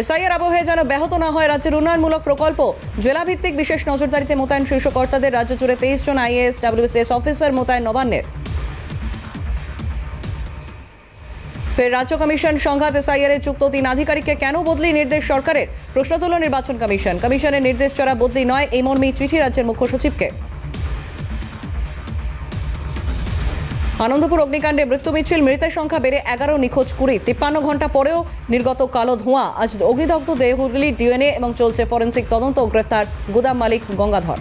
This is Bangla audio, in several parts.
এসআইয়ের আবহে যেন ব্যাহত না হয় রাজ্যের উন্নয়নমূলক প্রকল্প। জেলাভিত্তিক বিশেষ নজরদারিতে মোতায়েন শীর্ষ কর্তাদের রাজ্য জুড়ে তেইশ জন আইএএস ডাব্লিউসিএস অফিসার মোতায়েন নবান্নের। ফের রাজ্য কমিশন সংঘাত এসআইআর এর যুক্ত তিন আধিকারিককে কেন বদলি নির্দেশ সরকারের? প্রশ্ন তুলল নির্বাচন কমিশন। কমিশনের নির্দেশ চড়া বদলি নয় এই মর্মেই চিঠি রাজ্যের মুখ্য সচিবকে। আনন্দপুর অগ্নিকাণ্ডে মৃত্যু মিছিল মৃতের সংখ্যা বেড়ে এগারো নিখোঁজ কুড়ি তিপ্পান্ন ঘণ্টা পরেও নির্গত কালো ধোঁয়া আজ অগ্নিদগ্ধ দেহগুলি ডিএনএ এবং চলছে ফরেন্সিক তদন্ত ও গ্রেফতার গুদাম মালিক Gangadhar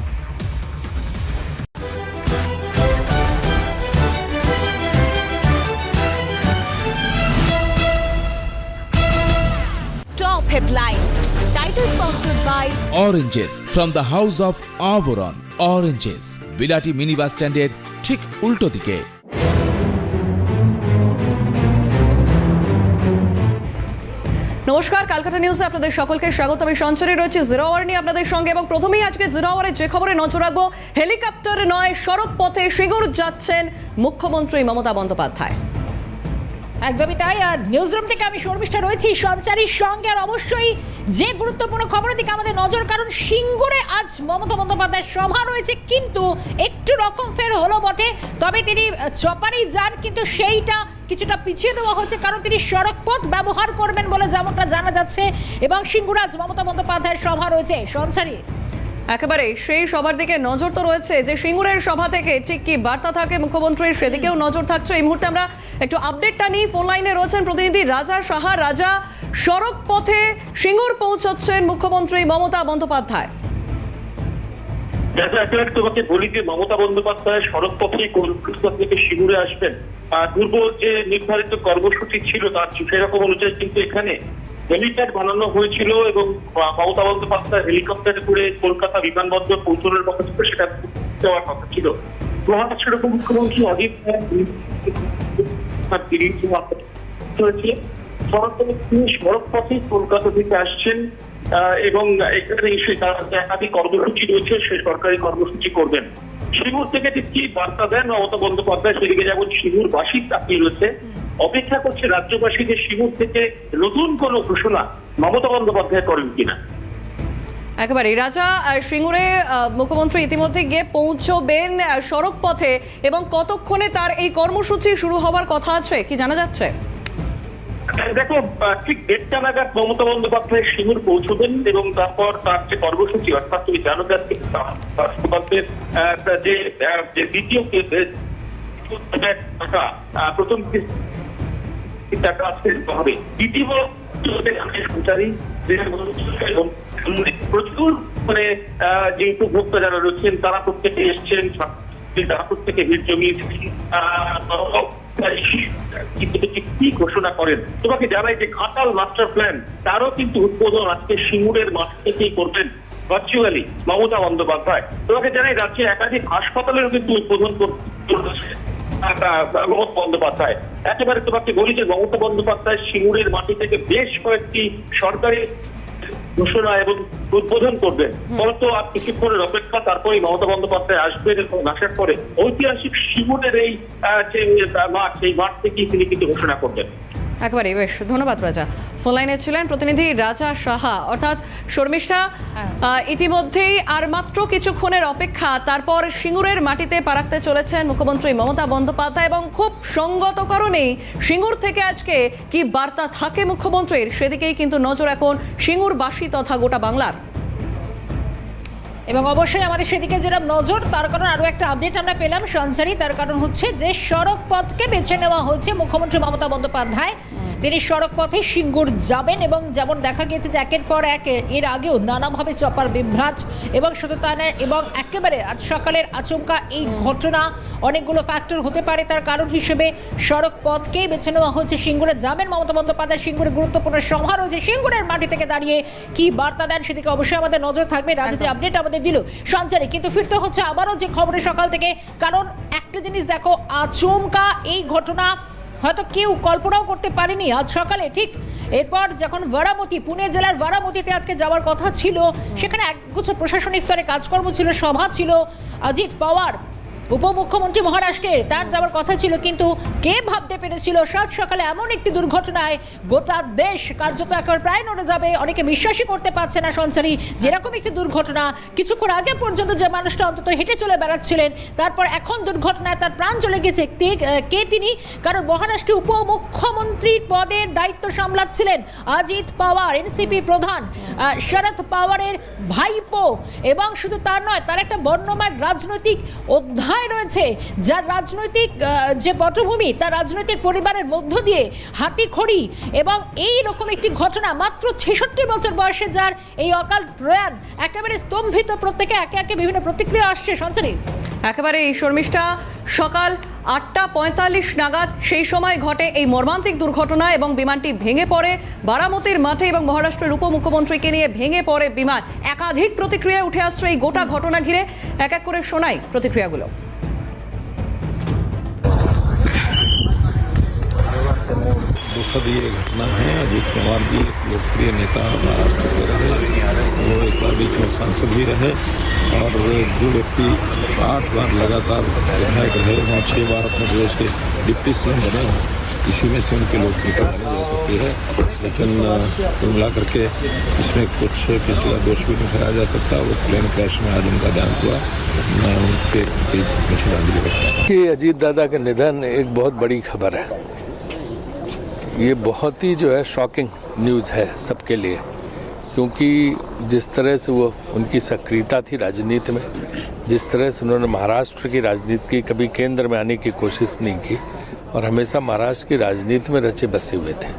headlines. Title sponsored by Oranges from the House of Auberon. Oranges. Bilati mini bus স্ট্যান্ডের ঠিক উল্টো দিকে ক্যালকাটা নিউজে আপনাদের সকলকে স্বাগত। আমি সঞ্চরে রয়েছে জিরো আওয়ার নিয়ে আপনাদের সঙ্গে এবং প্রথমেই আজকে জিরো আওয়ারে যে খবরে নজর রাখব, হেলিকপ্টার নয় সড়ক পথে শিগুর যাচ্ছেন মুখ্যমন্ত্রী মমতা বন্দ্যোপাধ্যায়। একদমই তাই। আর নিউজ রুম থেকে আমি শর্মিষ্ঠা রয়েছি, সঞ্চারীর সঙ্গে। আর অবশ্যই যে গুরুত্বপূর্ণ খবরের দিকে আমাদের নজর, কারণ সিঙ্গুরে আজ মমতা বন্দ্যোপাধ্যায়ের সভা রয়েছে, কিন্তু একটু রকম ফের হলো বটে। তবে তিনি চপারেই যান, কিন্তু সেইটা কিছুটা পিছিয়ে দেওয়া হচ্ছে কারণ তিনি সড়ক পথ ব্যবহার করবেন বলে যেমনটা জানা যাচ্ছে। এবং সিঙ্গুরে আজ মমতা বন্দ্যোপাধ্যায়ের সভা রয়েছে। সঞ্চারী একেবারে সেই সবার দিকে নজর তো রয়েছে যে সিঙ্গুরের সভা থেকে ঠিক কি বার্তা থাকে মুখ্যমন্ত্রীর সেদিকেও নজর থাকছে। এই মুহূর্তে আমরা একটু আপডেটটা নিই। ফোন লাইনে রয়েছেন প্রতিনিধি রাজা সাহা। রাজা, সড়ক পথে সিঙ্গুর পৌঁছচ্ছেন মুখ্যমন্ত্রী মমতা বন্দ্যোপাধ্যায়। তোমাকে বলি যে মমতা বন্দ্যোপাধ্যায় সড়ক পথে কলকাতা থেকে শিবিরে আসবেন। পূর্ব যে নির্ধারিত কর্মসূচি ছিল তার সেরকম অনুযায়ী কিন্তু এখানে হেলিপ্যাড বানানো হয়েছিল এবং মমতা বন্দ্যোপাধ্যায় হেলিকপ্টারে করে কলকাতা বিমানবন্দর পৌঁছানোর কথা ছিল, সেটা দেওয়ার কথা ছিল। মহারাষ্ট্র সেরকম মুখ্যমন্ত্রী অজিত হয়েছে। তিনি সড়ক পথে কলকাতা থেকে আসছেন এবং এখানে এসে তার একাধিক কর্মসূচি রয়েছে, সে সরকারি কর্মসূচি করবেন। শিমুর থেকে ঠিক কি বার্তা দেন মমতা বন্দ্যোপাধ্যায়? সেদিকে যেমন শিমুর বাসী তাকিয়ে রয়েছে। অপেক্ষা করছে রাজ্যবাসী যে শিমুর থেকে নতুন কোনো ঘোষণা মমতা বন্দ্যোপাধ্যায় করেন কিনা। একেবারে রাজা সিঙ্গুরে মুখ্যমন্ত্রী ইতিমধ্যে গিয়ে পৌঁছবেন সড়ক পথে এবং কতক্ষণে তার এই কর্মসূচি শুরু হওয়ার কথা আছে? কি জানা যাচ্ছে? দেখো ঠিক দেড়টা নাগাদ মমতা বন্দ্যোপাধ্যায় সিঙ্গুর পৌঁছবেন এবং তারপর তার যে কর্মসূচি, অর্থাৎ তুমি জানো যে যে দ্বিতীয় টাকা প্রথম টাকা আসতে হবে? দ্বিতীয় সঞ্চারী প্রচুর মানে যে উপভোক্তা যারা রয়েছেন, তারা প্রত্যেকে এসছেন তারা প্রত্যেকে ভিড় জমিয়েছেন। কি ঘোষণা করেন? তোমাকে জানাই যে ঘাটাল মাস্টার প্ল্যান তারও কিন্তু উদ্বোধন আজকে সিঙ্গুরের মাঠ থেকেই করবেন ভার্চুয়ালি মমতা বন্দ্যোপাধ্যায়। তোমাকে জানাই রাজ্যে একাধিক হাসপাতালেরও কিন্তু উদ্বোধন করছে মমতা বন্দ্যোপাধ্যায়। একেবারে তোমাকে বলি যে মমতা বন্দ্যোপাধ্যায় সিঙ্গুরের মাটি থেকে বেশ কয়েকটি সরকারি ঘোষণা এবং উদ্বোধন করবেন। হয়তো আর কিছুক্ষণের অপেক্ষা তারপরে মমতা বন্দ্যোপাধ্যায় আসবেন এবং আসার পরে ঐতিহাসিক শিমুরের এই যে মাঠ সেই মাঠ থেকেই তিনি কিন্তু ঘোষণা করবেন। একেবারে বেশ ধন্যবাদ রাজা। ফোন লাইনে ছিলেন প্রতিনিধি রাজা সাহা অর্থাৎ শর্মিষ্ঠা ইতিমধ্যেই আর মাত্র কিছুক্ষণের অপেক্ষা তারপর সিঙ্গুরের মাটিতে পা রাখতে চলেছেন মুখ্যমন্ত্রী মমতা বন্দ্যোপাধ্যায় এবং খুব সঙ্গত কারণেই সিঙ্গুর থেকে আজকে কি বার্তা থাকে মুখ্যমন্ত্রীর সেদিকেই কিন্তু নজর এখন সিঙ্গুরবাসী তথা গোটা বাংলার। এবং অবশ্যই আমাদের সেদিকে যেরকম নজর, তার কারণ আরও একটা আপডেট আমরা পেলাম, সঞ্চারী। তার কারণ হচ্ছে যে সড়ক পথকে বেছে নেওয়া হয়েছে মুখ্যমন্ত্রী মমতা বন্দ্যোপাধ্যায়। তিনি সড়ক পথে সিঙ্গুর যাবেন এবং যেমন দেখা গিয়েছে যে একের পর এক এর আগেও নানাভাবে চপার বিভ্রাট এবং নয় এবং একেবারে আজ সকালের আচমকা এই ঘটনা অনেকগুলো ফ্যাক্টর হতে পারে। তার কারণ হিসেবে সড়ক পথকেই বেছে নেওয়া হয়েছে সিঙ্গুরে যাবেন মমতা বন্দ্যোপাধ্যায়। সিঙ্গুরে গুরুত্বপূর্ণ সভা রয়েছে। সিঙ্গুরের মাটি থেকে দাঁড়িয়ে কি বার্তা দেন সেদিকে অবশ্যই আমাদের নজর থাকবে। রাজা যে আপডেট আমাদের দিল সঞ্চারে কিন্তু ফিরতে হচ্ছে আবারও যে খবরে সকাল থেকে। কারণ একটা জিনিস দেখো আচমকা এই ঘটনা হয়তো কেউ কল্পনাও করতে পারেনি আজ সকালে, ঠিক? এরপর যখন বারামতি, পুনে জেলার বারামতিতে আজকে যাওয়ার কথা ছিল, সেখানে একগুচ্ছ প্রশাসনিক স্তরে কাজকর্ম ছিল, সভা ছিল। অজিত পাওয়ার উপমুখ্যমন্ত্রী মহারাষ্ট্রের তার যাওয়ার কথা ছিল, কিন্তু কে ভাবতে পেরেছিল? সাত সকালে এমন একটি দুর্ঘটনায় গোটা দেশ কার্যত একেবারে প্রায় নড়ে যাবে। অনেকে বিশ্বাসই করতে পারছে না, সঞ্চারী, যেরকম একটি দুর্ঘটনা, কিছুক্ষণ আগে পর্যন্ত যে মানুষটা অন্তত হেঁটে চলে বেড়াচ্ছিলেন, তারপর এখন দুর্ঘটনায় তার প্রাণ চলে গেছে, কে তিনি? কারণ মহারাষ্ট্রে উপমুখ্যমন্ত্রীর পদের দায়িত্ব সামলাচ্ছিলেন অজিত পাওয়ার, এনসিপি প্রধান শরদ পাওয়ারের ভাইপো। এবং শুধু তার নয়, তার একটা বর্ণময় রাজনৈতিক অধ্যায় রয়েছে, যার রাজনৈতিক যে পটভূমি, তার রাজনৈতিক পরিবারের মধ্য দিয়ে হাতি খড়ি এবং এই রকম একটি ঘটনা মাত্র ছেষট্টি বছর বয়সে যার এই অকাল প্রয়াণ একেবারে স্তম্ভিত, প্রত্যেকে একে একে বিভিন্ন প্রতিক্রিয়া আসছে। সঞ্চারী একেবারে এই শর্মিষ্ঠা, সকাল আটটা পঁয়তাল্লিশ নাগাদ সেই সময় ঘটে এই মর্মান্তিক দুর্ঘটনা এবং বিমানটি ভেঙে পড়ে। বারামতির মাঠে এবং মহারাষ্ট্রের উপমুখ্যমন্ত্রীকে নিয়ে ভেঙে পড়ে বিমান। একাধিক প্রতিক্রিয়া উঠে আসছে এই গোটা ঘটনা ঘিরে। এক এক করে শোনাই প্রতিক্রিয়াগুলো। दुखद ये घटना है। अजीत कुमार जी एक लोकप्रिय नेता महाराष्ट्र के रहे वो एक बार बीच में सांसद भी रहे और जो व्यक्ति आठ बार लगातार विधायक रहे, वहाँ छह बार अपने प्रदेश के डिप्टी सीएम बने इसी में से उनकी लोकप्रियता मानी जा सकती है। लेकिन कुल मिला करके इसमें कुछ किसी का दोष भी नहीं ठहराया जा सकता। वो प्लेन क्रैश में आज उनका देहांत हुआ। मैं उनके प्रति श्रद्धांजलि। कि अजीत दादा के निधन एक बहुत बड़ी खबर है। ये बहुत ही जो है शॉकिंग न्यूज़ है सबके लिए, क्योंकि जिस तरह से वो उनकी सक्रियता थी राजनीति में, जिस तरह से उन्होंने महाराष्ट्र की राजनीति की, कभी केंद्र में आने की कोशिश नहीं की, और हमेशा महाराष्ट्र की राजनीति में रचे बसे हुए थे।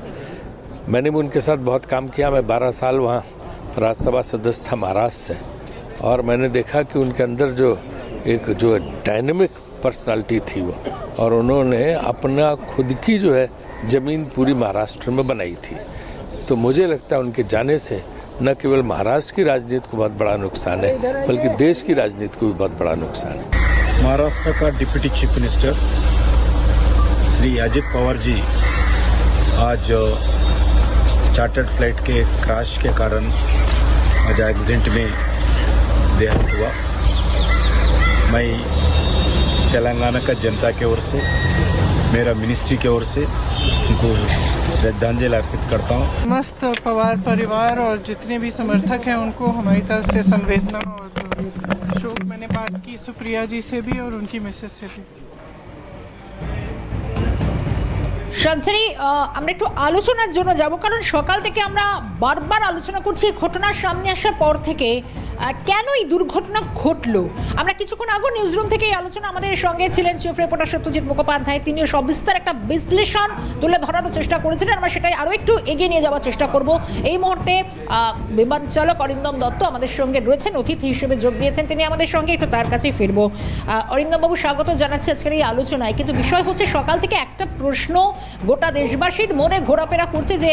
मैंने भी उनके साथ बहुत काम किया, मैं 12 साल वहाँ राज्यसभा सदस्य था महाराष्ट्र से, और मैंने देखा कि उनके अंदर जो एक जो डायनेमिक पर्सनालिटी थी वो, और उन्होंने अपना खुद की जो है ज़मीन पूरी महाराष्ट्र में बनाई थी। तो मुझे लगता है उनके जाने से न केवल महाराष्ट्र की राजनीति को बहुत बड़ा नुकसान है, बल्कि देश की राजनीति को भी बहुत बड़ा नुकसान है। महाराष्ट्र का deputy chief minister Shri Ajit Pawar ji आज चार्टर्ड फ़्लाइट के क्रैश के कारण आज एक्सीडेंट में देहांत हुआ। मैं तेलंगाना का जनता की ओर से, मेरा मिनिस्ट्री की ओर से उनको श्रद्धांजलि अर्पित करता हूँ मस्त पवार परिवार और जितने भी समर्थक हैं उनको हमारी तरफ से संवेदना और शोक मैंने बात की सुप्रिया जी से भी और उनकी मिसेज से भी সঞ্চারী আহ, আমরা একটু আলোচনার জন্য যাব কারণ সকাল থেকে আমরা বারবার আলোচনা করছি এই ঘটনার সামনে আসার পর থেকে আহ, কেন এই দুর্ঘটনা ঘটলো? আমরা কিছুক্ষণ আগে নিউজরুম থেকে এই আলোচনা আমাদের সঙ্গে ছিলেন চিফ রিপোর্টার সত্যজিৎ মুখোপাধ্যায়। তিনিও সবিস্তার একটা বিশ্লেষণ তুলে ধরারও চেষ্টা করেছিলেন। আমরা সেটাই আরও একটু এগিয়ে নিয়ে যাওয়ার চেষ্টা করব। এই মুহূর্তে বিমান চালক অরিন্দম দত্ত আমাদের সঙ্গে রয়েছেন, অতিথি হিসেবে যোগ দিয়েছেন। তিনি আমাদের সঙ্গে একটু তার কাছেই ফিরবো। অরিন্দমবাবু, স্বাগত জানাচ্ছি আজকের এই আলোচনায়। কিন্তু বিষয় হচ্ছে সকাল থেকে একটা প্রশ্ন গোটা দেশবাসীর মনে ঘোরাফেরা করছে যে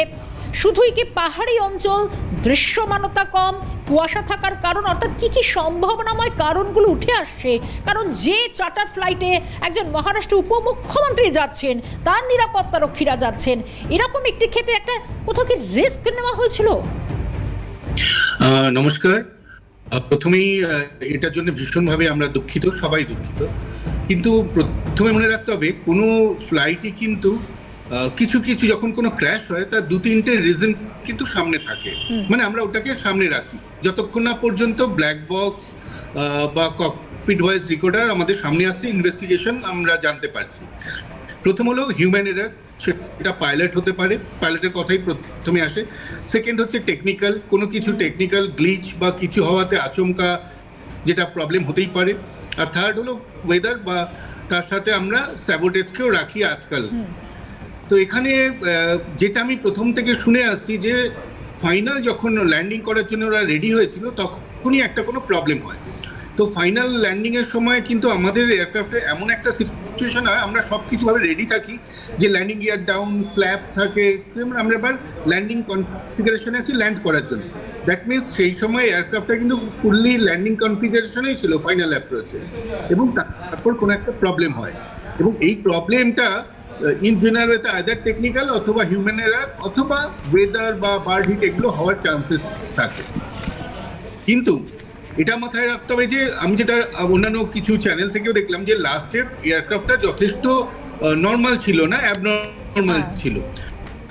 শুধুই কি পাহাড়ি অঞ্চল? দৃশ্যমানতা কম, কুয়াশা থাকার কারণ, অর্থাৎ কি কি সম্ভাবনাময় কারণগুলো উঠে আসছে? কারণ যে চার্টার ফ্লাইটে একজন মহারাষ্ট্র উপমুখ্যমন্ত্রী যাচ্ছেন, তার নিরাপত্তা রক্ষীরা যাচ্ছেন। এরকম একটি ক্ষেত্রে একটা কোথাও কি রিস্ক নেওয়া হয়েছিল? নমস্কার। প্রথমেই এটার জন্য ভীষণভাবে আমরা দুঃখিত, সবাই দুঃখিত। কিন্তু প্রথমে মনে রাখতে হবে, কোনো ফ্লাইটই কিন্তু কিছু কিছু যখন কোনো ক্র্যাশ হয় তার দু তিনটে রিজন কিন্তু সামনে থাকে। মানে আমরা ওটাকে সামনে রাখি। যতক্ষণ না পর্যন্ত ব্ল্যাক বক্স বা ককপিট ভয়েস রেকর্ডার আমাদের সামনে আসছে ইনভেস্টিগেশন আমরা জানতে পারছি। প্রথম হলো হিউম্যান এরার সেটা পাইলট হতে পারে পাইলটের কথাই প্রথমে আসে। সেকেন্ড হচ্ছে টেকনিক্যাল কোনো কিছু টেকনিক্যাল গ্লিচ বা কিছু হওয়াতে আচমকা যেটা প্রবলেম হতেই পারে। আর থার্ড হলো ওয়েদার বা তার সাথে আমরা স্যাবোটেজকেও রাখি আজকাল। তো এখানে যেটা আমি প্রথম থেকে শুনে আসছি যে ফাইনাল যখন ল্যান্ডিং করার জন্য ওরা রেডি হয়েছিল, তখনই একটা কোনো প্রবলেম হয়। তো ফাইনাল ল্যান্ডিং এর সময় কিন্তু আমাদের এয়ারক্রাফটে এমন একটা সিচুয়েশন হয়, আমরা সব কিছুভাবে রেডি থাকি যে ল্যান্ডিং গিয়ার ডাউন ফ্ল্যাপ থাকে, আমরা এবার ল্যান্ডিং কনফিগারেশনে আছি ল্যান্ড করার জন্য। দ্যাট মিনস সেই সময় এয়ারক্রাফটটা কিন্তু ফুললি ল্যান্ডিং কনফিগারেশনেই ছিল ফাইনাল অ্যাপ্রোচে এবং তারপর কোনো একটা প্রবলেম হয়। এবং এই প্রবলেমটা ইন জেনারেল আদার টেকনিক্যাল অথবা হিউম্যান এরার অথবা ওয়েদার বা বার্ড হিট এগুলো হওয়ার চান্সেস থাকে। কিন্তু এটা মাথায় রাখতে হবে যে আমি যেটা অন্যান্য কিছু চ্যানেল থেকেও দেখলাম যে লাস্টের এয়ারক্রাফটটা যথেষ্ট নর্মাল ছিল না অ্যাবনর্মাল ছিল।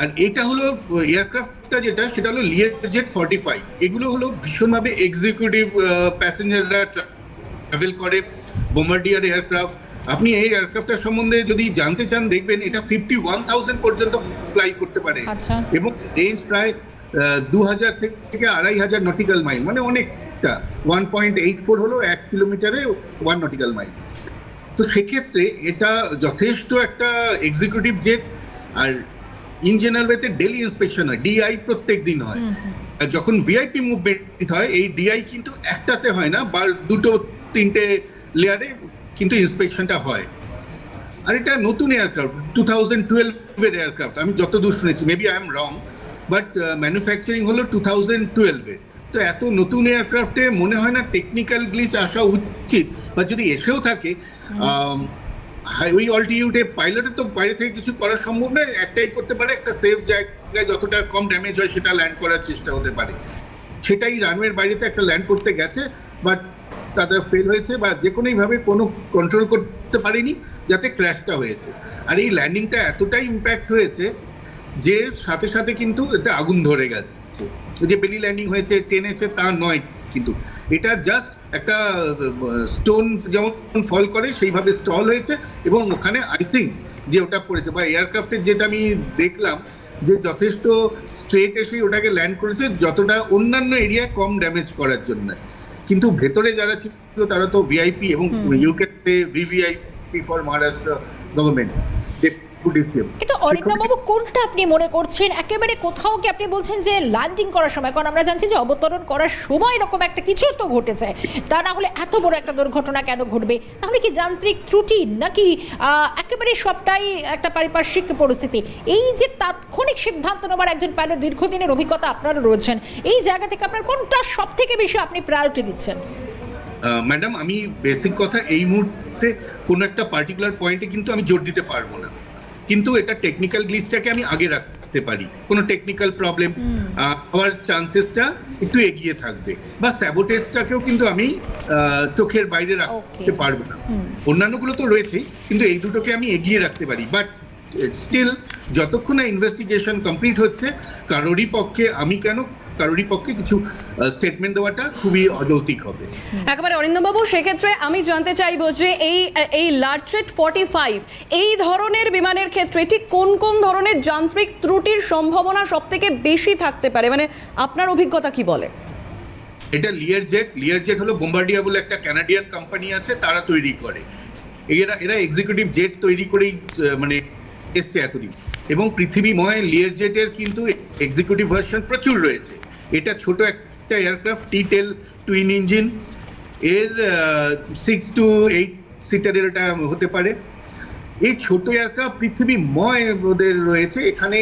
আর এটা হলো এয়ারক্রাফটটা যেটা সেটা হলো লিয়ার জেট ফর্টি ফাইভ এগুলো হলো ভীষণভাবে এক্সিকিউটিভ প্যাসেঞ্জাররা ট্রাভেল করে বোমার্ডিয়ার এয়ারক্রাফট আপনি এই এয়ারক্রাফটের সম্বন্ধে যদি জানতে চান দেখবেন এটা ফিফটি ওয়ান থাউজেন্ড পর্যন্ত ফ্লাই করতে পারে। আচ্ছা। এবং রেঞ্জ প্রায় দু হাজার থেকে আড়াই হাজার নটিক্যাল মাইল মানে অনেকটা। ওয়ান পয়েন্ট এইট ফোর হলো এক কিলোমিটারে ওয়ান নটিক্যাল মাইল তো সেক্ষেত্রে এটা যথেষ্ট একটা এক্সিকিউটিভ জেট আর ইন জেনারেল ওয়েতে ডেলি ইন্সপেকশন হয় ডিআই প্রত্যেক দিন হয়। আর যখন ভিআইপি মুভমেন্ট হয় এই ডিআই কিন্তু একটাতে হয় না বা দুটো তিনটে লেয়ারে কিন্তু ইন্সপেকশনটা হয়। আর এটা নতুন এয়ারক্রাফট টু থাউজেন্ড টুয়েলভের এয়ারক্রাফট আমি যত যতদূর শুনেছি maybe I am wrong but manufacturing হলো টু থাউজেন্ড টুয়েলভে তো এত নতুন এয়ারক্রাফটে মনে হয় না টেকনিক্যাল গ্লিচ আসা উচিত বা যদি এসেও থাকে ওই অল্টিটিউডে পাইলটের তো বাইরে থেকে কিছু করা সম্ভব নয় একটাই করতে পারে একটা সেফ জায়গায় যতটা কম ড্যামেজ হয় সেটা ল্যান্ড করার চেষ্টা হতে পারে। সেটাই রানওয়ের বাইরেতে একটা ল্যান্ড করতে গেছে বাট তাদের ফেল হয়েছে বা যে কোনোভাবে কোনো কন্ট্রোল করতে পারেনি যাতে ক্র্যাশটা হয়েছে। আর এই ল্যান্ডিংটা এতটাই ইম্প্যাক্ট হয়েছে যে সাথে সাথে কিন্তু এতে আগুন ধরে গেছে। যে বেলি ল্যান্ডিং হয়েছে, টেনেছে তা নয় কিন্তু। এটা জাস্ট একটা স্টোন যেমন ফল করে সেইভাবে স্টল হয়েছে এবং ওখানে আই থিঙ্ক যে ওটা পড়েছে বা এয়ারক্রাফটের যেটা আমি দেখলাম যে যথেষ্ট স্ট্রেট এসে ওটাকে ল্যান্ড করেছে যতটা অন্যান্য এরিয়ায় কম ড্যামেজ করার জন্য। কিন্তু ভেতরে যারা ছিল তারা তো ভিআইপি এবং UK VVIP for Maharashtra government deputy কিন্তু অরিন্দমবাবু কোনটা আপনি মনে করছেন? একেবারে কোথাও কি আপনি বলছেন যে ল্যান্ডিং করার সময়? কারণ আমরা জানছি যে অবতরণ করার সময় এরকম একটা কিছু তো ঘটেছে। তা না হলে এত বড় একটা দুর্ঘটনা কেন ঘটবে? তাহলে কি যান্ত্রিক ত্রুটি নাকি একেবারে সবটাই একটা পারিপার্শ্বিক পরিস্থিতি? এই যে তাৎক্ষণিক সিদ্ধান্ত নেবার একজন পাইলট দীর্ঘদিনের অভিজ্ঞতা আপনারও রয়েছেন এই জায়গা থেকে আপনার কোনটা সব থেকে বেশি আপনি প্রায়োরিটি দিচ্ছেন? ম্যাডাম আমি বেসিক কথা এই মুহূর্তে কোনো একটা পার্টিকুলার পয়েন্টে কিন্তু আমি জোর দিতে পারব না। কিন্তু এটা টেকনিক্যাল গ্লিচটাকে আমি আগে রাখতে পারি। কোনো টেকনিক্যাল প্রবলেম হওয়ার চান্সেসটা একটু এগিয়ে থাকবে। বা স্যাবোটেজটাকেও কিন্তু আমি চোখের বাইরে রাখতে পারব না। অন্যান্যগুলো তো রয়েছেই কিন্তু এই দুটোকে আমি এগিয়ে রাখতে পারি। বাট স্টিল যতক্ষণ না ইনভেস্টিগেশন কমপ্লিট হচ্ছে কারোরই পক্ষে আমি কেন কারোরই পক্ষে কিছু স্টেটমেন্ট দেওয়াটা খুবই অযৌক্তিক হবে। একেবারে অরিন্দমবাবু সেক্ষেত্রে আমি জানতে চাইব যে এই এই লার্ট্রেট ফর্টি ফাইভ এই ধরনের বিমানের ক্ষেত্রে ঠিক কোন কোন ধরনের যান্ত্রিক ত্রুটির সম্ভাবনা সব থেকে বেশি থাকতে পারে? মানে আপনার অভিজ্ঞতা কি বলে? এটা লিয়ার জেট লিয়ার জেট হলো বোম্বার্ডিয়া বলে একটা কানাডিয়ান কোম্পানি আছে তারা তৈরি করে। এরা এরা এক্সিকিউটিভ জেট তৈরি করেই মানে এসছে এতদিন। এবং পৃথিবীময় লিয়ার জেটের কিন্তু এক্সিকিউটিভ ভার্সন প্রচুর রয়েছে। এটা ছোট একটা aircraft T tail twin engine এর সিক্স টু এইট সিটারের এটা হতে পারে। এই ছোট এয়ারক্রাফট পৃথিবীময় ওদের রয়েছে। এখানে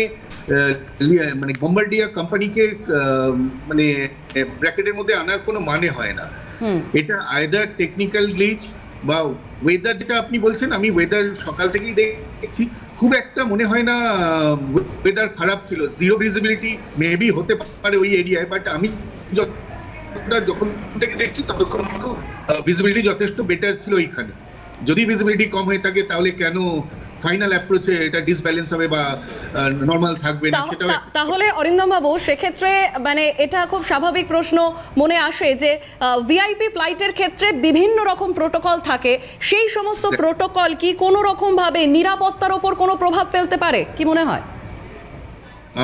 মানে বোম্বার্ডিয়া কোম্পানিকে মানে ব্র্যাকেটের মধ্যে আনার কোনো মানে হয় না। এটা আয়দার টেকনিক্যাল গ্লিচ বা ওয়েদার যেটা আপনি বলছেন আমি ওয়েদার সকাল থেকেই দেখছি। খুব একটা মনে হয় না ওয়েদার খারাপ ছিল। জিরো ভিজিবিলিটি মেবি হতে পারে ওই এরিয়ায় বাট আমি যখন থেকে দেখছি ততক্ষণ কিন্তু ভিজিবিলিটি যথেষ্ট বেটার ছিল ওইখানে। যদি ভিজিবিলিটি কম হয়ে থাকে, তাহলে কেন ফাইনাল অ্যাপ্রোচে এটা ডিসব্যালেন্স হবে বা নর্মাল থাকবে না তাহলে অরিন্দম বাবু সেক্ষেত্রে মানে এটা খুব স্বাভাবিক প্রশ্ন মনে আসে যে ভিআইপি ফ্লাইটের ক্ষেত্রে বিভিন্ন রকম প্রোটোকল থাকে। সেই সমস্ত প্রোটোকল কি কোনো রকম ভাবে নিরাপত্তার ওপর কোনো প্রভাব ফেলতে পারে? কি মনে হয়?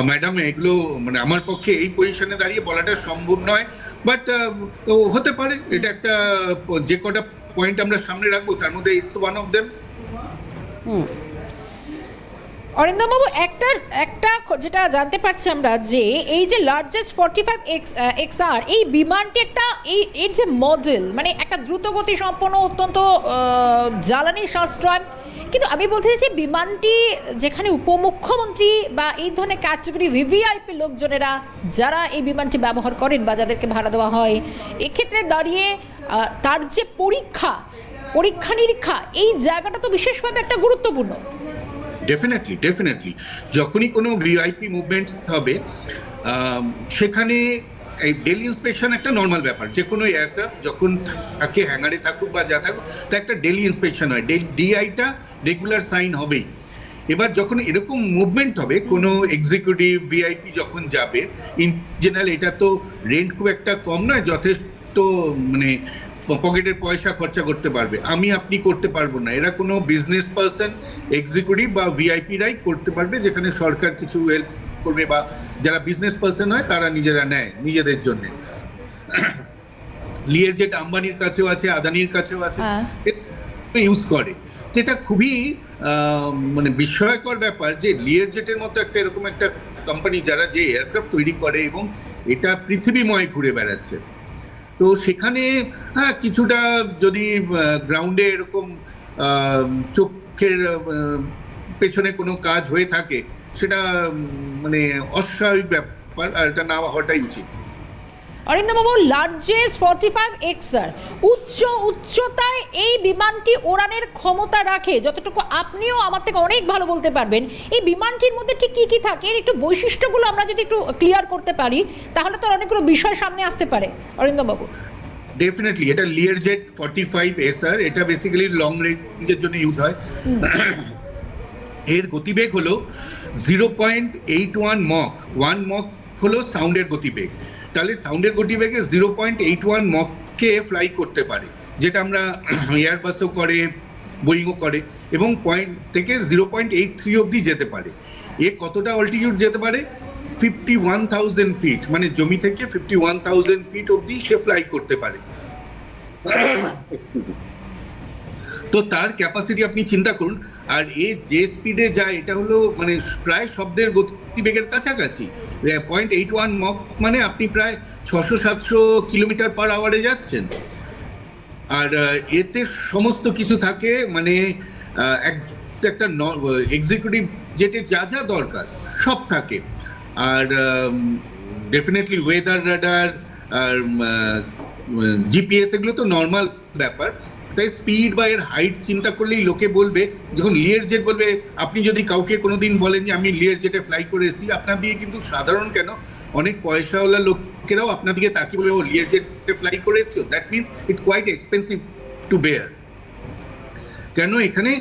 ম্যাডাম এগুলো মানে আমার পক্ষে এই পজিশনে দাঁড়িয়ে বলাটা সম্ভব নয় বাট হতে পারে। এটা একটা যে কটা পয়েন্ট আমরা সামনে রাখব তার মধ্যে ইটস ওয়ান অফ দেম অরিন্দমবাবু, একটা একটা যেটা জানতে পারছি আমরা যে এই যে largest forty five X X R এই বিমানটি একটা, এই, এর যে মডেল মানে একটা দ্রুতগতি সম্পন্ন অত্যন্ত জ্বালানি সাশ্রয়। কিন্তু আমি বলতে চাইছি বিমানটি যেখানে উপমুখ্যমন্ত্রী বা এই ধরনের ক্যাটাগরি ভিভিআইপি লোকজনেরা, যারা এই বিমানটি ব্যবহার করেন বা যাদেরকে ভাড়া দেওয়া হয়, এক্ষেত্রে দাঁড়িয়ে তার যে পরীক্ষা পরীক্ষা নিরীক্ষা এই জায়গাটা তো বিশেষভাবে একটা গুরুত্বপূর্ণ। ডেফিনেটলি ডেফিনেটলি যখনই কোনো ভিআইপি মুভমেন্ট হবে সেখানে এই ডেলি ইন্সপেকশন একটা নর্মাল ব্যাপার। যে কোনো এয়ারক্রাফট যখন থাকে হ্যাঙ্গারে থাকুক বা যা থাকুক তা একটা ডেলি ইন্সপেকশন হয়। ডিআইটা রেগুলার সাইন হবেই। এবার যখন এরকম মুভমেন্ট হবে কোনো এক্সিকিউটিভ ভিআইপি যখন যাবে ইন জেনারেল এটা তো রেন্ট খুব একটা কম নয় যথেষ্ট মানে পকেটের পয়সা খরচা করতে পারবে। আমি আপনি করতে পারব না। এরা কোনো বিজনেস পার্সন এক্সিকিউটিভ বা ভিআইপিরাই করতে পারবে যেখানে সরকার কিছু হেল্প করবে বা যারা বিজনেস পার্সন হয় তারা নিজেরা নেয় নিজেদের জন্য। লিয়ের যেটা আম্বানির কাছেও আছে আদানির কাছেও আছে হ্যাঁ। ইউজ করে। যেটা খুবই আহ, মানে বিস্ময়কর ব্যাপার যে লিয়ের জেটের মতো একটা এরকম একটা কোম্পানি যারা যে এয়ারক্রাফট তৈরি করে এবং এটা পৃথিবীময় ঘুরে বেড়াচ্ছে। তো সেখানে হ্যাঁ কিছুটা যদি গ্রাউন্ডে এরকম চোখের পেছনে কোনো কাজ হয়ে থাকে, সেটা মানে অস্বাভাবিক ব্যাপার, আর এটা না হওয়াটাই উচিত। অরিন্দমবাবু লার্জেস্ট ফর্টি ফাইভ এক্সার উচ্চ উচ্চতায় এই বিমানটি ওড়ানের ক্ষমতা রাখে। যতটুকু আপনিও আমার থেকে অনেক ভালো বলতে পারবেন, এই বিমানটির মধ্যে ঠিক কী কী থাকে, এর একটু বৈশিষ্ট্যগুলো আমরা যদি একটু ক্লিয়ার করতে পারি, তাহলে তো অনেকগুলো বিষয় সামনে আসতে পারে। অরিন্দমবাবু ডেফিনেটলি এটা Lear jet forty five SR এটা বেসিক্যালি লং রেঞ্জের জন্য ইউজ হয়। এর গতিবেগ হলো zero point eight one mach one mach হলো সাউন্ডের গতিবেগ। তাহলে সাউন্ডের গতিবেগে জিরো পয়েন্ট এইট ওয়ান মককে ফ্লাই করতে পারে, যেটা আমরা এয়ারবাসও করে বোয়িংও করে, এবং পয়েন্ট থেকে জিরো পয়েন্ট এইট থ্রি অবধি যেতে পারে। এ কতটা অল্টিটিউড যেতে পারে? ফিফটি ওয়ান থাউজেন্ড ফিট মানে জমি থেকে ফিফটি ওয়ান থাউজেন্ড ফিট অবধি সে ফ্লাই করতে পারে. তো তার ক্যাপাসিটি আপনি চিন্তা করুন, আর এ যে স্পিডে যায়, এটা হলো মানে প্রায় শব্দের গতিবেগের কাছাকাছি। পয়েন্ট এইট ওয়ান মক মানে আপনি প্রায় ছশো সাতশো কিলোমিটার পার আওয়ারে যাচ্ছেন। আর এতে সমস্ত কিছু থাকে মানে একটা এক্সিকিউটিভ যেতে যা যা দরকার, সব থাকে। আর ডেফিনেটলি ওয়েদার রাডার আর জিপিএস এগুলো তো নর্মাল ব্যাপার। তাই স্পিড বা এর হাইট চিন্তা করলেই লোকে বলবে, যখন লিয়ার জেট বলবে, আপনি যদি কাউকে কোনোদিন বলেন যে, আমি লিয়ার জেটে ফ্লাই করে এসেছি, আপনার দিয়ে কিন্তু সাধারণ কেন? অনেক পয়সাওয়ালা লোকেরাও আপনার দিকে তাকিয়ে বলবে, ও লিয়ার জেটে ফ্লাই করে এসছো। That means it quite expensive to bear কেন? এখানে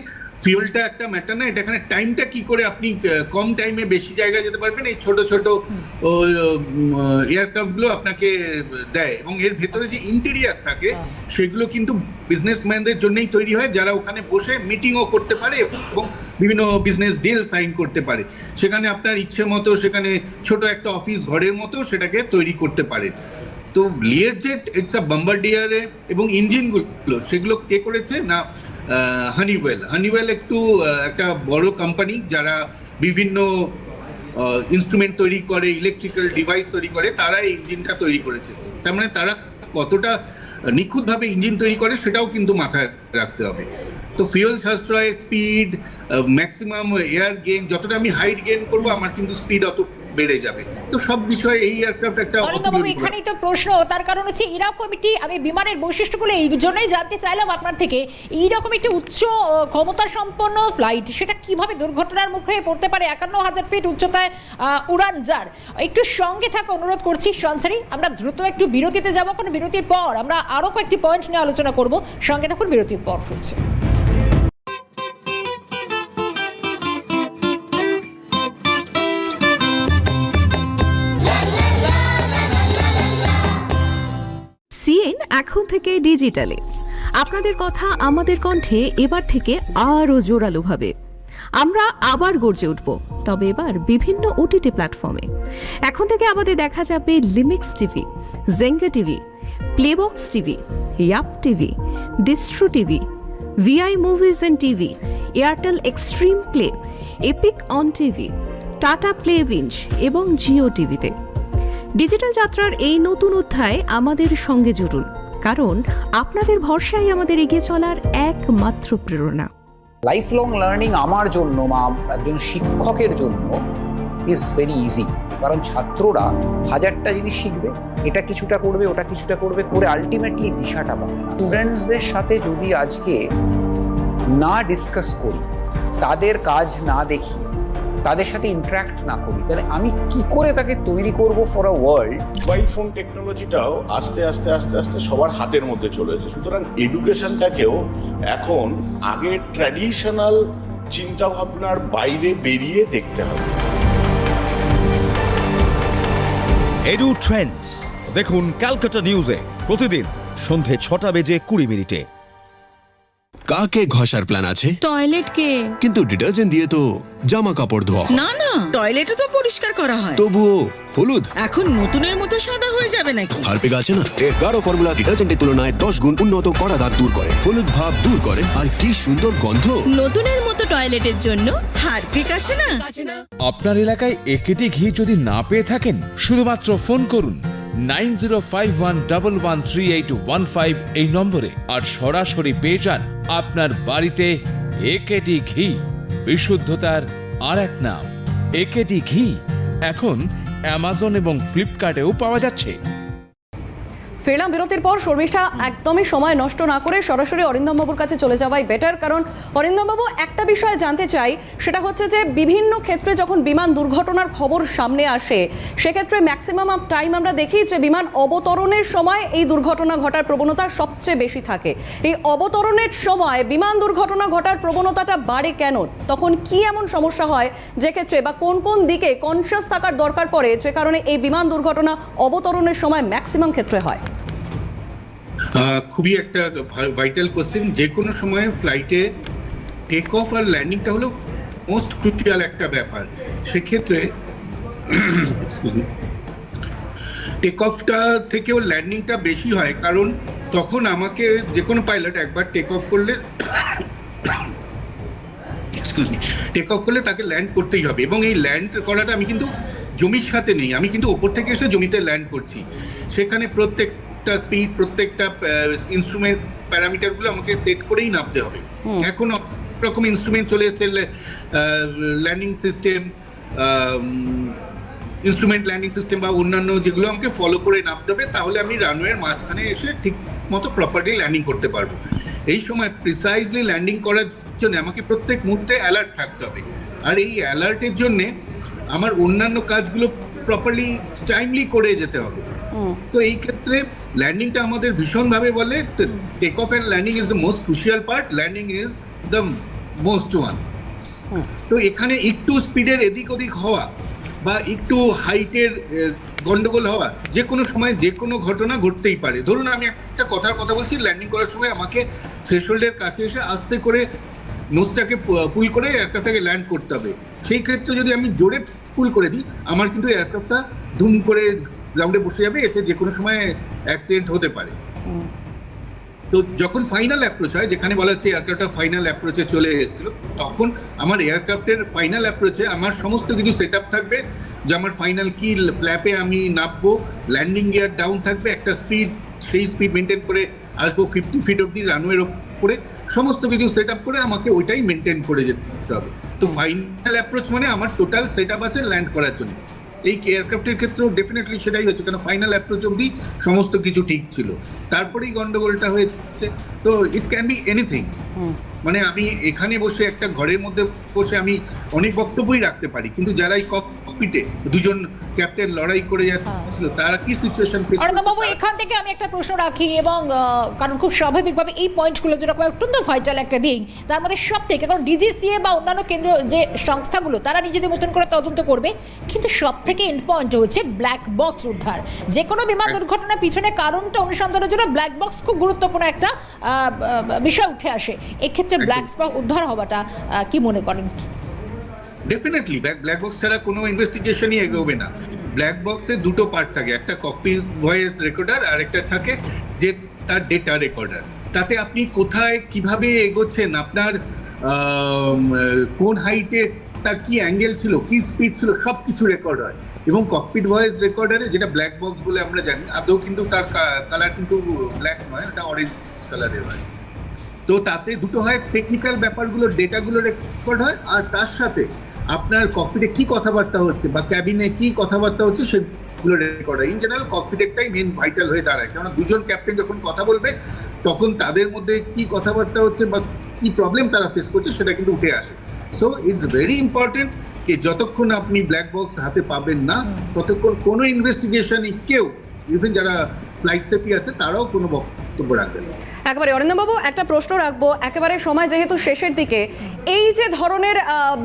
ফিউলটা একটা ম্যাটার না এটা এখানে টাইমটা কি করে আপনি কম টাইমে বেশি জায়গায় যেতে পারবেন? এই ছোট ছোট এয়ারক্রাফটগুলো আপনাকে দেয়। এবং এর ভেতরে যে ইন্টেরিয়ার থাকে সেগুলো কিন্তু বিজনেসম্যানদের জন্যই তৈরি হয় যারা ওখানে বসে মিটিংও করতে পারে এবং বিভিন্ন বিজনেস ডিল সাইন করতে পারে। সেখানে আপনার ইচ্ছে মতো সেখানে ছোট একটা অফিস ঘরের মতো সেটাকে তৈরি করতে পারেন। তো লিয়ার জেট ইটস আ বাম্বার ডিয়ারে এবং ইঞ্জিনগুলো সেগুলো কে করেছে? না হানিওয়েল হানিওয়েল একটু একটা বড় কোম্পানি যারা বিভিন্ন ইনস্ট্রুমেন্ট তৈরি করে ইলেকট্রিক্যাল ডিভাইস তৈরি করে, তারা ইঞ্জিনটা তৈরি করেছে। তার মানে তারা কতটা নিখুঁতভাবে ইঞ্জিন তৈরি করে সেটাও কিন্তু মাথায় রাখতে হবে। তো ফিউল সাশ্রয় স্পিড ম্যাক্সিমাম এয়ার গেইন যতটা আমি হাইট গেন করব, আমার কিন্তু স্পিড অত বেড়ে যাবে। তো সব বিষয়ে এই এয়ারক্রাফট একটা অরিন্দমবাবু এখানেই তো প্রশ্ন তার কারণ হচ্ছে এরকম একটি আমি বিমানের বৈশিষ্ট্যগুলো এই জন্যই জানতে চাইলাম আপনার থেকে এইরকম একটি উচ্চ ক্ষমতা সম্পন্ন ফ্লাইট সেটা কীভাবে দুর্ঘটনার মুখে পড়তে পারে? একান্ন হাজার ফিট উচ্চতায় উড়ান যার। একটু সঙ্গে থাকা অনুরোধ করছি সঞ্চারী আমরা দ্রুত একটু বিরতিতে যাব কারণ বিরতির পর আমরা আরও কয়েকটি পয়েন্ট নিয়ে আলোচনা করব। সঙ্গে থাকুন বিরতির পর ফিরছি। এখন থেকে ডিজিটালে আপনাদের কথা আমাদের কণ্ঠে এবার থেকে আরও জোরালোভাবে। আমরা আবার গর্জে উঠব, তবে এবার বিভিন্ন ওটিটি প্ল্যাটফর্মে এখন থেকে আমাদের দেখা যাবে লিমিক্স TV Zenga TV Playbox TV Yupp TV Distro TV Vi movies and TV Airtel Xstream Play Epic On TV Tata Play Binge এবং জিও টিভিতে ডিজিটাল যাত্রার এই নতুন অধ্যায় আমাদের সঙ্গে জুড়ুন। কারণ আপনাদের ভরসাই আমাদের এগিয়ে চলার একমাত্র প্রেরণা। লাইফ লং লার্নিং আমার জন্য বা একজন শিক্ষকের জন্য ইজ ভেরি ইজি কারণ ছাত্ররা হাজারটা জিনিস শিখবে, এটা কিছুটা করবে, ওটা কিছুটা করবে, করে আলটিমেটলি দিশাটা পাবে না। স্টুডেন্টসদের সাথে যদি আজকে না ডিসকাস করি, তাদের কাজ না দেখিয়ে তাদের সাথে ইন্টারাক্ট না করি তাহলে আমি কি করে তাকে তৈরি করব for a world mobile phone টেকনোলজিটাও আস্তে আস্তে আস্তে আস্তে সবার হাতের মধ্যে চলে এসেছে। সুতরাং এডুকেশনটাকেও এখন আগের ট্র্যাডিশনাল চিন্তাভাবনার বাইরে বেরিয়ে দেখতে হবে। এডু ট্রেন্ডস দেখুন ক্যালকাটা নিউজে প্রতিদিন সন্ধে ছটা বেজে কুড়ি মিনিটে। কাকে ঘষার প্ল্যান আছে? টয়লেট কে কিন্তু ডিটারজেন্ট দিয়ে তো জামা কাপড় ধোয়া হয়। না না টয়লেটও তো পরিষ্কার করা হয়। তবুও হলুদ? এখন নতুনের মতো সাদা হয়ে যাবে নাকি? হারপিক আছে না? এর গাঢ় ফর্মুলা ডিটারজেন্টের তুলনায় দশ গুণ উন্নত কড়া দাগ দূর করে। হলুদ ভাব দূর করে। আর কি সুন্দর গন্ধ! নতুনের মতো টয়লেটের জন্য হারপিক আছে না? আপনার এলাকায় একেটি ঘি যদি না পেয়ে থাকেন শুধুমাত্র ফোন করুন। Nine zero five one one three eight one five এই নম্বরে আর সরাসরি পেয়ে যান আপনার বাড়িতে একেটি ঘি। বিশুদ্ধতার আর এক নাম। একেটি ঘি এখন অ্যামাজন এবং ফ্লিপকার্টেও পাওয়া যাচ্ছে। ফিরলাম বিরতির পর শর্মিষ্ঠা একদমই সময় নষ্ট না করে সরাসরি অরিন্দম বাবুর কাছে চলে যাওয়াই বেটার কারণ অরিন্দম বাবু একটা বিষয় জানতে চাই, সেটা হচ্ছে যে বিভিন্ন ক্ষেত্রে যখন বিমান দুর্ঘটনার খবর সামনে আসে, সেক্ষেত্রে ম্যাক্সিমাম অফ টাইম আমরা দেখি যে বিমান অবতরণের সময় এই দুর্ঘটনা ঘটার প্রবণতা সবচেয়ে বেশি থাকে। এই অবতরণের সময় বিমান দুর্ঘটনা ঘটার প্রবণতাটা বাড়ে কেন? তখন কি এমন সমস্যা হয় যে ক্ষেত্রে বা কোন কোন দিকে কনসিয়াস থাকার দরকার পড়ে, যে কারণে এই বিমান দুর্ঘটনা অবতরণের সময় ম্যাক্সিমাম ক্ষেত্রে হয়? খুবই একটা ভাইটাল কোশ্চেন যে কোনো সময়ে ফ্লাইটে টেক অফ আর ল্যান্ডিংটা হলো মোস্ট ক্রুটিয়াল একটা ব্যাপার। সেক্ষেত্রে টেক অফটা থেকেও ল্যান্ডিংটা বেশি হয়, কারণ তখন আমাকে যে কোনো পাইলট একবার টেক অফ করলে টেক অফ করলে তাকে ল্যান্ড করতেই হবে। এবং এই ল্যান্ড করাটা আমি কিন্তু জমির সাথে নেই, আমি কিন্তু ওপর থেকে এসে জমিতে ল্যান্ড করছি। সেখানে প্রত্যেকটা স্পিড প্রত্যেকটা ইনস্ট্রুমেন্ট প্যারামিটারগুলো আমাকে সেট করেই নামতে হবে। এখন রকম ইনস্ট্রুমেন্ট চলে এসেছে landing system instrument landing system বা অন্যান্য যেগুলো আমাকে ফলো করে নামতে হবে তাহলে আমি রানওয়ের মাঝখানে এসে ঠিক মতো প্রপারলি ল্যান্ডিং করতে পারব। এই সময় প্রিসাইজলি ল্যান্ডিং করার জন্য আমাকে প্রত্যেক মুহূর্তে অ্যালার্ট থাকতে হবে। আর এই অ্যালার্টের জন্যে আমার অন্যান্য কাজগুলো প্রপারলি টাইমলি করে যেতে হবে। তো এই ক্ষেত্রে ল্যান্ডিংটা আমাদের ভীষণভাবে বলে take off and landing is the most crucial part landing is the most one তো এখানে একটু স্পিডের এদিক ওদিক হওয়া বা একটু হাইটের গন্ডগোল হওয়া যে কোনো সময় যে কোনো ঘটনা ঘটতেই পারে। ধরুন আমি একটা কথার কথা বলছি ল্যান্ডিং করার সময় আমাকে থ্রেশহোল্ডের কাছে এসে আস্তে করে নোজটাকে পুল করে এয়ারক্রাফটটাকে ল্যান্ড করতে হবে। সেই ক্ষেত্রে যদি আমি জোরে পুল করে দিই আমার কিন্তু এয়ারক্রাফটটা ধুম করে গ্রাউন্ডে বসে যাবে এতে যে কোনো সময় অ্যাক্সিডেন্ট হতে পারে। তো যখন ফাইনাল অ্যাপ্রোচ হয় যেখানে বলা হচ্ছে এয়ারক্রাফটটা ফাইনাল অ্যাপ্রোচে চলে এসেছিল তখন আমার এয়ারক্রাফটের ফাইনাল অ্যাপ্রোচে আমার সমস্ত কিছু সেট থাকবে যে আমার ফাইনাল কি ফ্ল্যাপে আমি নামবো ল্যান্ডিং গিয়ার ডাউন থাকবে একটা স্পিড সেই স্পিড মেনটেন করে আসব ফিফটি ফিট অব্দি রানওয়ের উপরে সমস্ত কিছু সেট আপ করে আমাকে ওইটাই মেনটেন করে যেতে হবে। তো ফাইনাল অ্যাপ্রোচ মানে আমার টোটাল সেট আপ আছে ল্যান্ড করার জন্য। এই এয়ারক্রাফটের ক্ষেত্রেও ডেফিনেটলি সেটাই হয়েছে কেন ফাইনাল অ্যাপ্রোচ অব্দি সমস্ত কিছু ঠিক ছিল। তারপরেই গন্ডগোলটা হয়েছে। তো ইট ক্যান বি এনিথিং মানে আমি এখানে বসে একটা ঘরের মধ্যে বসে আমি অনেক বক্তব্যই রাখতে পারি। কিন্তু যারা এই ককপিটে দুজন ক্যাপ্টেন লড়াই করে যাচ্ছিল তারা কি সিচুয়েশন ফেস বাবু এখান থেকে আমি একটা প্রশ্ন রাখি এবং কারণ খুব স্বাভাবিকভাবে এই পয়েন্টগুলো যেরকম অত্যন্ত ভাইটাল একটা দিক তার মধ্যে সব থেকে কারণ ডিজিসিএ বা অন্যান্য কেন্দ্র যে সংস্থাগুলো তারা নিজেদের মতন করে তদন্ত করবে কিন্তু সব থেকে এন্ড পয়েন্ট হচ্ছে ব্ল্যাক বক্স উদ্ধার। যে কোনো বিমান দুর্ঘটনার পিছনে কারণটা অনুসন্ধানের জন্য ব্ল্যাক বক্স খুব গুরুত্বপূর্ণ একটা বিষয় উঠে আসে। এক্ষেত্রে ব্ল্যাক বক্স উদ্ধার হওয়াটা কি মনে করেন? ডেফিনেটলি ব্ল্যাক বক্স ছাড়া কোনো ইনভেস্টিগেশনই এগোবে না। ব্ল্যাক বক্সে দুটো পার্ট থাকে, একটা কপি ভয়েস রেকর্ডার আর একটা থাকে যে তার ডেটা রেকর্ডার তাতে আপনি কোথায়, কীভাবে এগোচ্ছেন, আপনার কোন হাইটে তার কি অ্যাঙ্গেল ছিল, কি স্পিড ছিল সব কিছু রেকর্ড হয়। এবং ককপিট ভয়েস রেকর্ডারে যেটা ব্ল্যাক বক্স বলে আমরা জানি, আদৌ কিন্তু তার কালার কিন্তু ব্ল্যাক নয় ওটা অরেঞ্জ কালারের হয়। তো তাতে দুটো হয় টেকনিক্যাল ব্যাপারগুলো ডেটাগুলো রেকর্ড হয়, আর তার সাথে আপনার ককপিটে কি কথাবার্তা হচ্ছে বা ক্যাবিনে কি কথাবার্তা হচ্ছে সেগুলো রেকর্ড হয়। ইন জেনারেল ককপিটেরটাই মেন ভাইটাল হয়ে দাঁড়ায়। কেননা দুজন ক্যাপ্টেন যখন কথা বলবে তখন তাদের মধ্যে কি কথাবার্তা হচ্ছে বা কি প্রবলেম তারা ফেস করছে সেটা কিন্তু উঠে আসে। সো ইটস ভেরি ইম্পর্টেন্ট যে যতক্ষণ আপনি ব্ল্যাক বক্স হাতে পাবেন না ততক্ষণ কোনো ইনভেস্টিগেশনই কেউ ইভেন যারা ফ্লাইট সেফটি আছে তারাও কোনো বক্তব্য রাখবেন না। একেবারে অরিন্দমবাবু একটা প্রশ্ন রাখব। একেবারে সময় যেহেতু শেষের দিকে এই যে ধরনের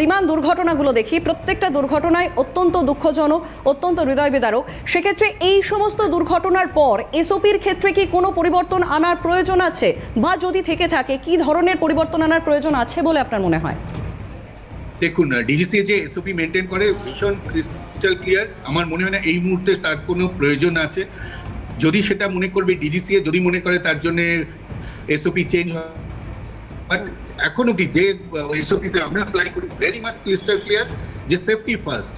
বিমান দুর্ঘটনাগুলো দেখি প্রত্যেকটা দুর্ঘটনায় অত্যন্ত দুঃখজনক অত্যন্ত হৃদয় বিদারক সেক্ষেত্রে এই সমস্ত দুর্ঘটনার পর এসওপির ক্ষেত্রে কি কোনো পরিবর্তন আনার প্রয়োজন আছে? বা যদি থেকে থাকে কি ধরনের পরিবর্তন আনার প্রয়োজন আছে বলে আপনার মনে হয়? দেখুন ডিজিসি যে এসওপি মেনটেন করে ভীষণ ক্রিস্টাল ক্লিয়ার আমার মনে হয় না এই মুহূর্তে তার কোনো প্রয়োজন আছে। যদি সেটা মনে করবে ডিজিসি যদি মনে করে তার জন্য এসওপি চেঞ্জ বাট এখন অব্দি যে এসওপিতে আমরা ফ্লাই করি ভেরি মাচ ক্রিস্টাল ক্লিয়ার যে সেফটি ফার্স্ট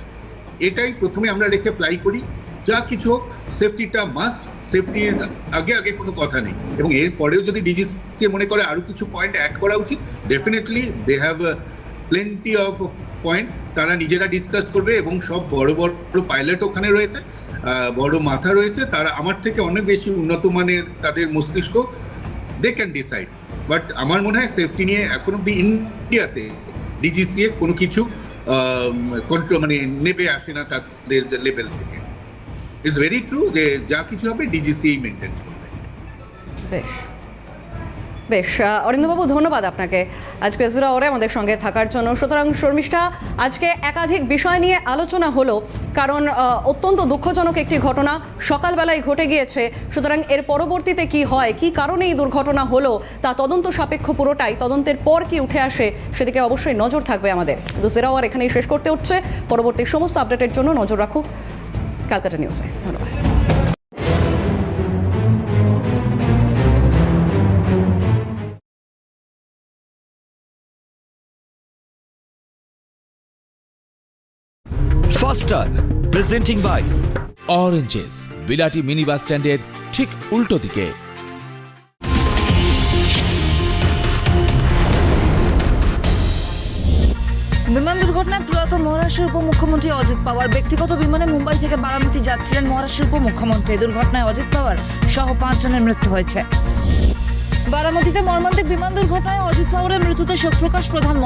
এটাই প্রথমে আমরা রেখে ফ্লাই করি। যা কিছু হোক সেফটিটা মাস্ট সেফটির আগে আগে কোনো কথা নেই। এবং এর পরেও যদি ডিজিসি মনে করে আরও কিছু পয়েন্ট অ্যাড করা উচিত definitely they have plenty of point তারা নিজেরা ডিসকাস করবে এবং সব বড় বড় পাইলট ওখানে রয়েছে। বড় মাথা রয়েছে, তারা আমার থেকে অনেক বেশি উন্নত মানের তাদের মস্তিষ্ক দে ক্যান ডিসাইড বাট আমার মনে হয় সেফটি নিয়ে এখন অব্দি ইন্ডিয়াতে ডিজিসি এর কোনো কিছু কন্ট্রোল মানে নেবে আসে না তাদের লেভেল থেকে। ইটস ভেরি ট্রু যে যা কিছু হবে ডিজিসি মেনটেন করবে। বেশ। বেশ আহ, অরিন্দমবাবু ধন্যবাদ আপনাকে। আজকে জুরা ওরে আমাদের সঙ্গে থাকার জন্য। সুতরাং শর্মিষ্ঠা আজকে একাধিক বিষয় নিয়ে আলোচনা হলো কারণ অত্যন্ত দুঃখজনক একটি ঘটনা সকালবেলায় ঘটে গিয়েছে। সুতরাং এর পরবর্তীতে কি হয় কি কারণে এই দুর্ঘটনা হলো তা তদন্ত সাপেক্ষ পুরোটাই তদন্তের পর কি উঠে আসে সেদিকে অবশ্যই নজর থাকবে আমাদের। কিন্তু জেরা ওয়ার এখানেই শেষ করতে উঠছে পরবর্তী সমস্ত আপডেটের জন্য নজর রাখুক। ক্যালকাটা নিউজে। ধন্যবাদ। Faster presenting by oranges Bilati mini bus স্ট্যান্ডের ঠিক উল্টো দিকে। বিমান দুর্ঘটনায় প্রয়াত মহারাষ্ট্রের উপমুখ্যমন্ত্রী অজিত পাওয়ার ব্যক্তিগত বিমানে মুম্বাই থেকে বারামতি যাচ্ছিলেন মহারাষ্ট্রের উপমুখ্যমন্ত্রী। দুর্ঘটনায় অজিত পাওয়ার সহ পাঁচজনের মৃত্যু হয়েছে। বারামতিতে মর্মান্তিক বিমান দুর্ঘটনায় অজিত পাওয়ারের মৃত্যুতে শোক প্রকাশ প্রধান